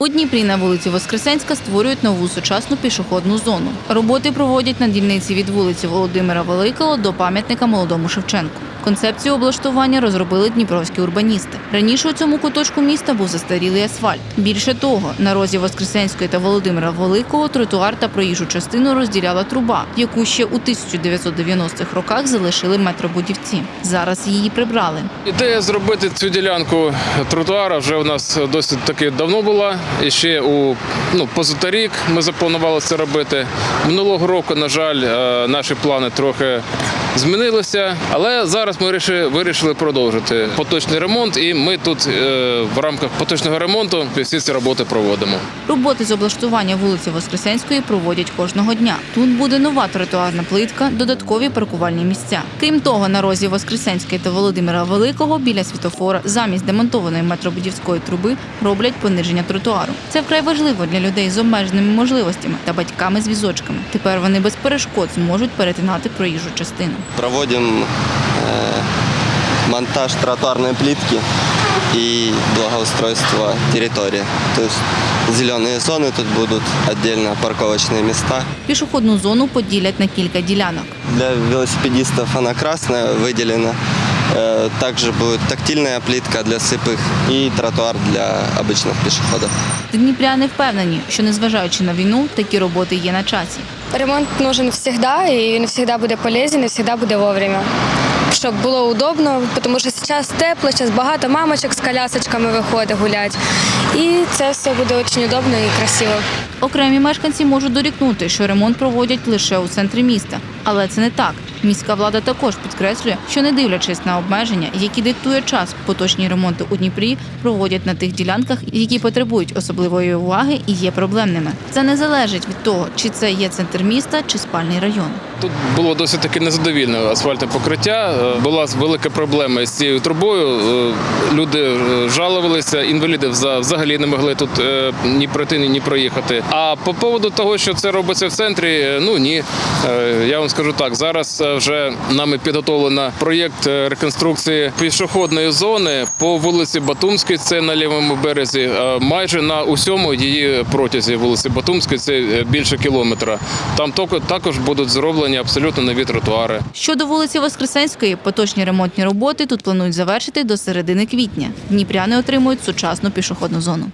У Дніпрі на вулиці Воскресенська створюють нову сучасну пішохідну зону. Роботи проводять на дільниці від вулиці Володимира Великого до пам'ятника молодому Шевченку. Концепцію облаштування розробили дніпровські урбаністи. Раніше у цьому куточку міста був застарілий асфальт. Більше того, на розі Воскресенської та Володимира Великого тротуар та проїжджу частину розділяла труба, яку ще у 1990-х роках залишили метробудівці. Зараз її прибрали. Ідея зробити цю ділянку тротуара вже у нас досить таки давно була. І ще у ну, позаторік ми запланували це робити. Минулого року, на жаль, е, наші плани трохи змінилися, але зараз ми вирішили продовжити поточний ремонт, і ми тут е, в рамках поточного ремонту всі ці роботи проводимо. Роботи з облаштування вулиці Воскресенської проводять кожного дня. Тут буде нова тротуарна плитка, додаткові паркувальні місця. Крім того, на розі Воскресенської та Володимира Великого біля світофора замість демонтованої метробудівської труби роблять пониження тротуару. Це вкрай важливо для людей з обмеженими можливостями та батьками з візочками. Тепер вони без перешкод зможуть перетинати проїжджу частину. Проводим э, монтаж тротуарной плитки и благоустройство территории. То есть зеленые зоны тут будут, отдельно парковочные места. Пішохідну зону поділять на кілька ділянок. Для велосипедистов она красная выделена. Э, Также будет тактильная плитка для слепых и тротуар для обычных пешеходов. Дніпряни впевнені, що незважаючи на війну, такі роботи є на часі. Ремонт нужен всегда, и він всегда буде полезен, і всегда буде вовремя. Щоб було удобно, тому що зараз тепло, зараз багато мамочок з колясочками виходить гуляти. І це все буде дуже удобно і красиво. Окремі мешканці можуть дорікнути, що ремонт проводять лише у центрі міста, але це не так. Міська влада також підкреслює, що не дивлячись на обмеження, які диктує час, поточні ремонти у Дніпрі проводять на тих ділянках, які потребують особливої уваги і є проблемними. Це не залежить від того, чи це є центр міста чи спальний район. Тут було досить таки незадовільне асфальтне покриття. Е, Була велика проблема з цією трубою. Е, Люди е, жалувалися, інваліди взагалі не могли тут ні пройти, ні проїхати. А по поводу того, що це робиться в центрі, ну ні. Я вам скажу так: зараз вже нами підготовлено проєкт реконструкції пішохідної зони по вулиці Батумській, це на лівому березі, майже на усьому її протязі вулиці Батумської, це більше кілометра. Там також будуть зроблені абсолютно нові тротуари. Щодо вулиці Воскресенської, поточні ремонтні роботи тут планують завершити до середини квітня. Дніпряни отримують сучасну пішохідну зону.